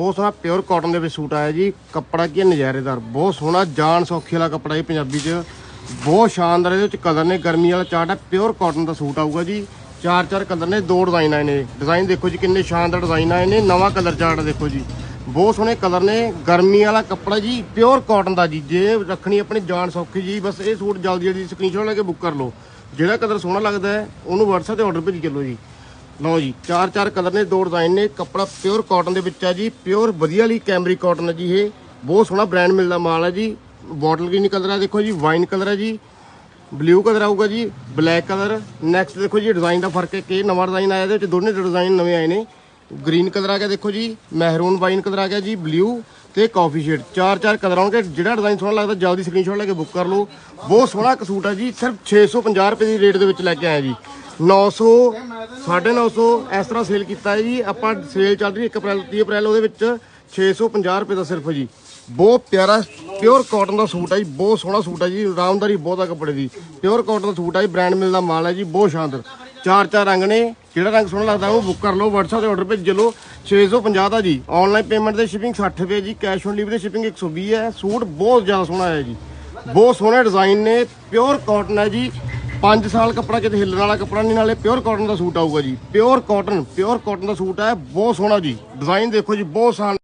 ਬਹੁਤ ਸੋਹਣਾ pure cotton ਦੇ ਵਿੱਚ ਸੂਟ ਆਇਆ ਜੀ। ਕੱਪੜਾ ਕੀ ਹੈ, ਨਜ਼ਾਰੇਦਾਰ। ਬਹੁਤ ਸੋਹਣਾ, ਜਾਨ ਸੌਖੀ ਵਾਲਾ ਕੱਪੜਾ ਜੀ ਪੰਜਾਬੀ 'ਚ। ਬਹੁਤ ਸ਼ਾਨਦਾਰ, ਇਹਦੇ ਵਿੱਚ ਕਲਰ ਨੇ ਗਰਮੀ ਵਾਲਾ ਚਾਰਟ ਹੈ ਪਿਓਰ ਕਾਟਨ ਦਾ ਸੂਟ ਆਊਗਾ ਜੀ। ਚਾਰ ਚਾਰ ਕਲਰ ਨੇ, ਦੋ ਡਿਜ਼ਾਈਨ ਆਏ ਨੇ। ਡਿਜ਼ਾਈਨ ਦੇਖੋ ਜੀ ਕਿੰਨੇ ਸ਼ਾਨਦਾਰ ਡਿਜ਼ਾਈਨ ਆਏ ਨੇ, ਨਵਾਂ ਕਲਰ ਚਾਰਟ ਦੇਖੋ ਜੀ। ਬਹੁਤ ਸੋਹਣੇ ਕਲਰ ਨੇ, ਗਰਮੀ ਵਾਲਾ ਕੱਪੜਾ ਜੀ ਪਿਓਰ ਕਾਟਨ ਦਾ ਜੀ। ਜੇ ਰੱਖਣੀ ਆਪਣੀ ਜਾਨ ਸੌਖੀ ਜੀ, ਬਸ ਇਹ ਸੂਟ ਜਲਦੀ ਜਲਦੀ ਸਕਰੀਨਸ਼ਾਟ ਲੈ ਕੇ ਬੁੱਕ ਕਰ ਲਓ। ਜਿਹੜਾ ਕਲਰ ਸੋਹਣਾ ਲੱਗਦਾ ਹੈ, ਉਹਨੂੰ WhatsApp ਤੇ ਆਰਡਰ ਭੇਜੀ ਚੱਲੋ ਜੀ। ਲਓ ਜੀ, ਚਾਰ ਚਾਰ ਕਲਰ ਨੇ, ਦੋ ਡਿਜ਼ਾਈਨ ਨੇ, ਕੱਪੜਾ ਪਿਓਰ ਕਾਟਨ ਦੇ ਵਿੱਚ ਆ ਜੀ ਪਿਓਰ ਵਧੀਆ ਲਈ ਕੈਮਰੀ ਕਾਟਨ ਹੈ ਜੀ ਇਹ, ਬਹੁਤ ਸੋਹਣਾ ਬ੍ਰਾਂਡ ਮਿਲਦਾ ਮਾਲ ਹੈ ਜੀ ਬੋਟਲ ਗ੍ਰੀਨ ਕਲਰ ਆ ਦੇਖੋ ਜੀ ਵਾਈਨ ਕਲਰ ਹੈ ਜੀ ਬਲੂ ਕਲਰ ਆਊਗਾ ਜੀ ਬਲੈਕ ਕਲਰ ਨੈਕਸਟ ਦੇਖੋ ਜੀ ਡਿਜ਼ਾਈਨ ਦਾ ਫ਼ਰਕ ਹੈ ਕਿ ਨਵਾਂ ਡਿਜ਼ਾਈਨ ਆਇਆ, ਇਹਦੇ ਵਿੱਚ ਦੋਨੇ ਡਿਜ਼ਾਈਨ ਨਵੇਂ ਆਏ ਨੇ ਗ੍ਰੀਨ ਕਲਰ ਆ ਗਿਆ ਦੇਖੋ ਜੀ ਮਹਿਰੂਨ ਵਾਈਨ ਕਲਰ ਆ ਗਿਆ ਜੀ ਬਲੂ ਤੇ ਕਾਫੀ ਸ਼ੇਡ ਚਾਰ ਚਾਰ ਕਲਰ ਆਉਣਗੇ, ਜਿਹੜਾ ਡਿਜ਼ਾਈਨ ਸੋਹਣਾ ਲੱਗਦਾ ਜਲਦੀ ਸਕਰੀਨਸ਼ਾਟ ਲੈ ਕੇ ਬੁੱਕ ਕਰ ਲਓ, ਬਹੁਤ ਸੋਹਣਾ ਇੱਕ ਸੂਟ ਹੈ ਜੀ, ਸਿਰਫ 650 ਰੁਪਏ ਦੀ ਰੇਟ ਦੇ ਵਿੱਚ ਲੈ ਕੇ ਆਇਆ ਜੀ। 900 950 ਇਸ ਤਰ੍ਹਾਂ ਸੇਲ ਕੀਤਾ ਹੈ ਜੀ। ਆਪਾਂ ਸੇਲ ਚੱਲ ਰਹੀ 1 ਅਪ੍ਰੈਲ 30 ਅਪ੍ਰੈਲ ਉਹਦੇ ਵਿੱਚ। 650 ਰੁਪਏ ਦਾ ਸਿਰਫ ਜੀ। ਬਹੁਤ ਪਿਆਰਾ ਪਿਓਰ ਕਾਟਨ ਦਾ ਸੂਟ ਹੈ ਜੀ। ਬਹੁਤ ਸੋਹਣਾ ਸੂਟ ਹੈ ਜੀ। ਆਰਾਮਦਾਰੀ ਬਹੁਤ ਆ ਕੱਪੜੇ ਦੀ। ਪਿਓਰ ਕਾਟਨ ਦਾ ਸੂਟ ਹੈ ਜੀ। ਬ੍ਰਾਂਡ ਮਿਲਦਾ ਮਾਲ ਹੈ ਜੀ। ਬਹੁਤ ਸ਼ਾਨਦਾਰ। ਚਾਰ ਚਾਰ ਰੰਗ ਨੇ। ਜਿਹੜਾ ਰੰਗ ਸੋਹਣਾ ਲੱਗਦਾ ਉਹ ਬੁੱਕ ਕਰ ਲਓ। WhatsApp ਤੇ ਆਰਡਰ ਭੇਜ ਲਓ। 650 ਦਾ ਜੀ। ਆਨਲਾਈਨ ਪੇਮੈਂਟ ਦੇ ਸ਼ਿਪਿੰਗ 60 ਰੁਪਏ ਜੀ। ਕੈਸ਼ ਔਨ ਡਿਲੀਵਰੀ ਸ਼ਿਪਿੰਗ 120 ਹੈ। ਸੂਟ ਬਹੁਤ ਜ਼ਿਆਦਾ ਸੋਹਣਾ ਹੈ ਜੀ। ਬਹੁਤ ਸੋਹਣੇ ਡਿਜ਼ਾਈਨ ਨੇ। ਪਿਓਰ ਕਾਟਨ ਹੈ ਜੀ। 5 ਸਾਲ ਕੱਪੜਾ ਕਿਤੇ ਹਿੱਲਣ ਵਾਲਾ ਕੱਪੜਾ ਨਹੀਂ, ਨਾਲੇ ਪਿਓਰ ਕਾਟਨ ਦਾ ਸੂਟ ਆਊਗਾ ਜੀ। ਪਿਓਰ ਕਾਟਨ ਪਿਓਰ ਕਾਟਨ ਦਾ ਸੂਟ ਹੈ, ਬਹੁਤ ਸੋਹਣਾ ਜੀ। ਡਿਜ਼ਾਈਨ ਦੇਖੋ ਜੀ, ਬਹੁਤ ਸਾਨ